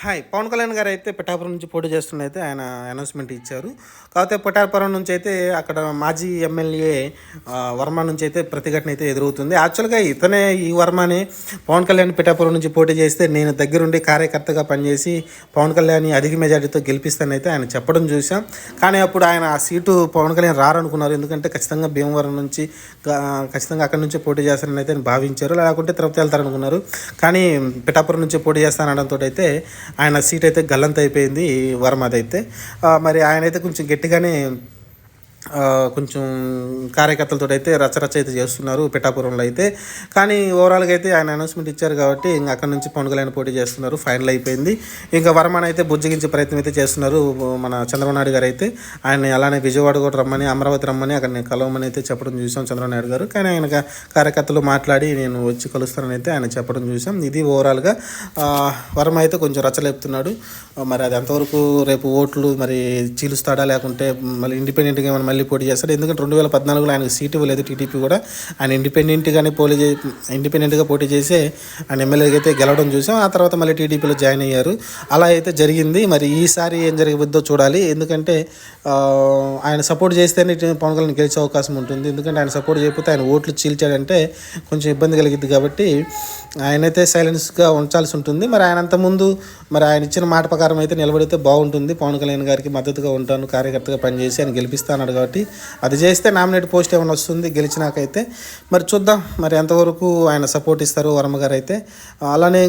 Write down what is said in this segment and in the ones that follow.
Hi. Pawan Kalyan గారు అయితే పిఠాపురం నుంచి పోటీ చేస్తున్న అయితే ఆయన అనౌన్స్మెంట్ ఇచ్చారు. కాకపోతే పిఠాపురం నుంచి అయితే అక్కడ మాజీ ఎమ్మెల్యే వర్మ నుంచి అయితే ప్రతిఘటన అయితే ఎదురవుతుంది. యాక్చువల్గా ఇతనే ఈ వర్మని పవన్ కళ్యాణ్ పిఠాపురం నుంచి పోటీ చేస్తే నేను దగ్గరుండి కార్యకర్తగా పనిచేసి పవన్ కళ్యాణ్ అధిక మెజార్టీతో గెలిపిస్తానైతే ఆయన చెప్పడం చూసాం కానీ అప్పుడు ఆయన ఆ సీటు పవన్ కళ్యాణ్ రారనుకున్నారు. ఎందుకంటే ఖచ్చితంగా భీమవరం నుంచి ఖచ్చితంగా అక్కడి నుంచి పోటీ చేస్తానని అయితే భావించారు. లేకుంటే తిరుపతి వెళ్తారనుకున్నారు. కానీ పిఠాపురం నుంచి పోటీ చేస్తానడంతో అయితే ఆయన సీట్ అయితే గల్లంత అయిపోయింది వర్మది అయితే మరి ఆయన అయితే కొంచెం గట్టిగానే కొంచెం కార్యకర్తలతో అయితే రచరచ అయితే చేస్తున్నారు పిఠాపురంలో అయితే. కానీ ఓవరాల్గా అయితే ఆయన అనౌన్స్మెంట్ ఇచ్చారు కాబట్టి ఇంకా అక్కడ నుంచి పవన్ కళ్యాణ్ పోటీ చేస్తున్నారు ఫైనల్ అయిపోయింది. ఇంకా వర్మని అయితే బుజ్జగించే ప్రయత్నం అయితే చేస్తున్నారు మన చంద్రబాబు నాయుడు గారు అయితే. ఆయన అలానే విజయవాడ కూడా రమ్మని అమరావతి రమ్మని అక్కడ కలవమని అయితే చెప్పడం చూసాం చంద్రబాబు నాయుడు గారు. కానీ ఆయన కార్యకర్తలు మాట్లాడి నేను వచ్చి కలుస్తానని అయితే ఆయన చెప్పడం చూసాం. ఇది ఓవరాల్గా వర్మ అయితే కొంచెం రచ్చలేపుతున్నాడు. మరి అది ఎంతవరకు రేపు ఓట్లు మరి చీలుస్తాడా లేకుంటే మళ్ళీ ఇండిపెండెంట్గా ఏమైనా మళ్ళీ పోటీ చేస్తాడు ఎందుకంటే రెండు వేల పద్నాలుగులో ఆయనకు సీటు ఇవ్వలేదు టీడీపీ కూడా. ఆయన ఇండిపెండెంట్గానే పోటీ చే ఇండిపెండెంట్గా పోటీ చేసి ఆయన ఎమ్మెల్యేగా అయితే గెలవడం చూసాం. ఆ తర్వాత మళ్ళీ టీడీపీలో జాయిన్ అయ్యారు. అలా అయితే జరిగింది. మరి ఈసారి ఏం జరగబోద్దో చూడాలి. ఎందుకంటే ఆయన సపోర్ట్ చేస్తేనే పవన్ కళ్యాణ్ గెలిచే అవకాశం ఉంటుంది. ఎందుకంటే ఆయన సపోర్ట్ చేయకపోతే ఆయన ఓట్లు చీల్చాడంటే కొంచెం ఇబ్బంది కలిగిద్ది కాబట్టి ఆయనైతే సైలెన్స్గా ఉంచాల్సి ఉంటుంది. మరి ఆయన అంతకుముందు మరి ఆయన ఇచ్చిన మాట ప్రకారం అయితే నిలబడితే బాగుంటుంది. పవన్ కళ్యాణ్ గారికి మద్దతుగా ఉంటాను. కార్యకర్తగా పనిచేసి ఆయన గెలిపిస్తాను కాబట్టి అది చేస్తే నామినేట్ పోస్ట్ ఏమైనా వస్తుంది గెలిచినాకైతే. మరి చూద్దాం మరి ఎంతవరకు ఆయన సపోర్ట్ ఇస్తారు వర్మ గారు అయితే. అలానే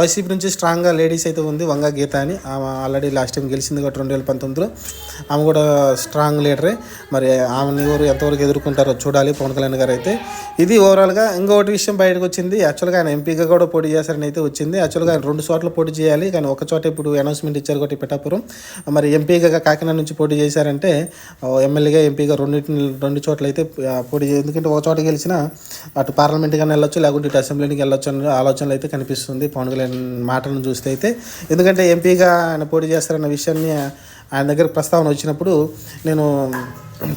వైసీపీ నుంచి స్ట్రాంగ్గా లేడీస్ అయితే ఉంది వంగ గీత అని. ఆమె ఆల్రెడీ లాస్ట్ టైం గెలిచింది కాబట్టి రెండు వేల పంతొమ్మిదిలో. ఆమె కూడా స్ట్రాంగ్ లీడరే. మరి ఆమెను ఎవరు ఎంతవరకు ఎదుర్కొంటారో చూడాలి పవన్ కళ్యాణ్ గారు అయితే. ఇది ఓవరాల్గా ఇంకొకటి విషయం బయటకు వచ్చింది. యాక్చువల్గా ఆయన ఎంపీగా కూడా పోటీ చేశారని అయితే వచ్చింది. యాక్చువల్గా ఆయన రెండు చోట్ల పోటీ చేయాలి. కానీ ఒక చోట ఇప్పుడు అనౌన్స్మెంట్ ఇచ్చారు కాబట్టి పిఠాపురం. మరి ఎంపీగా కాకినాడ నుంచి పోటీ చేశారంటే ఎమ్మెల్యే ఎమ్మెల్యేగా ఎంపీగా రెండింటిని రెండు చోట్ల అయితే పోటీ చే ఎందుకంటే ఒక చోట గెలిచినా అటు పార్లమెంట్ కానీ వెళ్ళొచ్చు లేకుంటే ఇటు అసెంబ్లీకి వెళ్ళొచ్చు అనే ఆలోచనలు అయితే కనిపిస్తుంది పవన్ కళ్యాణ్ మాటలను చూస్తే అయితే. ఎందుకంటే ఎంపీగా ఆయన పోటీ చేస్తారన్న విషయాన్ని ఆయన దగ్గర ప్రస్తావన వచ్చినప్పుడు నేను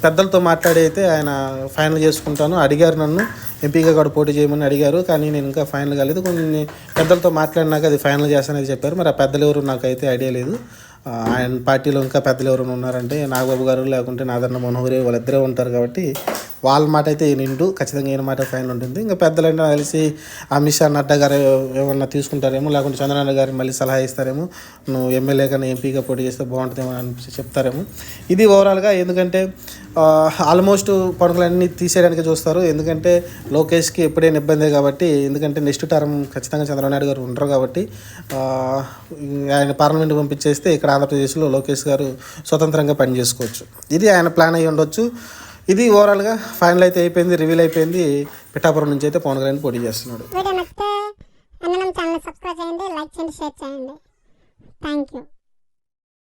పెద్దలతో మాట్లాడి అయితే ఆయన ఫైనల్ చేసుకుంటాను. అడిగారు నన్ను ఎంపీగా కూడా పోటీ చేయమని అడిగారు కానీ నేను ఇంకా ఫైనల్ కాలేదు. కొన్ని పెద్దలతో మాట్లాడినాక అది ఫైనల్ చేస్తానని చెప్పారు. మరి ఆ పెద్దలు ఎవరు నాకైతే ఐడియా లేదు. ఆయన పార్టీలో ఇంకా పెద్దలు ఎవరైనా ఉన్నారంటే నాగబాబు గారు లేకుంటే నాదన్న మనోహరి వాళ్ళిద్దరే ఉంటారు కాబట్టి వాళ్ళ మాట అయితే నిండు ఖచ్చితంగా ఈయన మాట ఫైనల్ ఉంటుంది. ఇంకా పెద్దలంటే కలిసి అమిత్ షా నడ్డా గారు ఏమన్నా తీసుకుంటారేమో లేకుంటే చంద్రనాయుడు గారు మళ్ళీ సలహా ఇస్తారేమో నువ్వు ఎమ్మెల్యే కానీ ఎంపీగా పోటీ చేస్తే బాగుంటుందేమో అని చెప్తారేమో. ఇది ఓవరాల్గా ఎందుకంటే ఆల్మోస్ట్ పనులన్నీ తీసేయడానికి చూస్తారు. ఎందుకంటే లోకేష్కి ఎప్పుడైనా ఇబ్బందే కాబట్టి ఎందుకంటే నెక్స్ట్ టర్మ్ ఖచ్చితంగా చంద్రబాబు నాయుడు గారు ఉండరు కాబట్టి ఆయన పార్లమెంట్ పంపించేస్తే ఇక్కడ ఆంధ్రప్రదేశ్లో లోకేష్ గారు స్వతంత్రంగా పనిచేసుకోవచ్చు. ఇది ఆయన ప్లాన్ అయ్యి ఉండొచ్చు. ఇది ఓవరాల్గా ఫైనల్ అయితే అయిపోయింది రివీల్ అయిపోయింది. పిఠాపురం నుంచి అయితే పవన్ కళ్యాణ్ పోటీ చేస్తున్నాడు. వీడియో నచ్చితే అన్నం ఛానల్ సబ్స్క్రైబ్ చేయండి లైక్ చేయండి షేర్ చేయండి. Thank you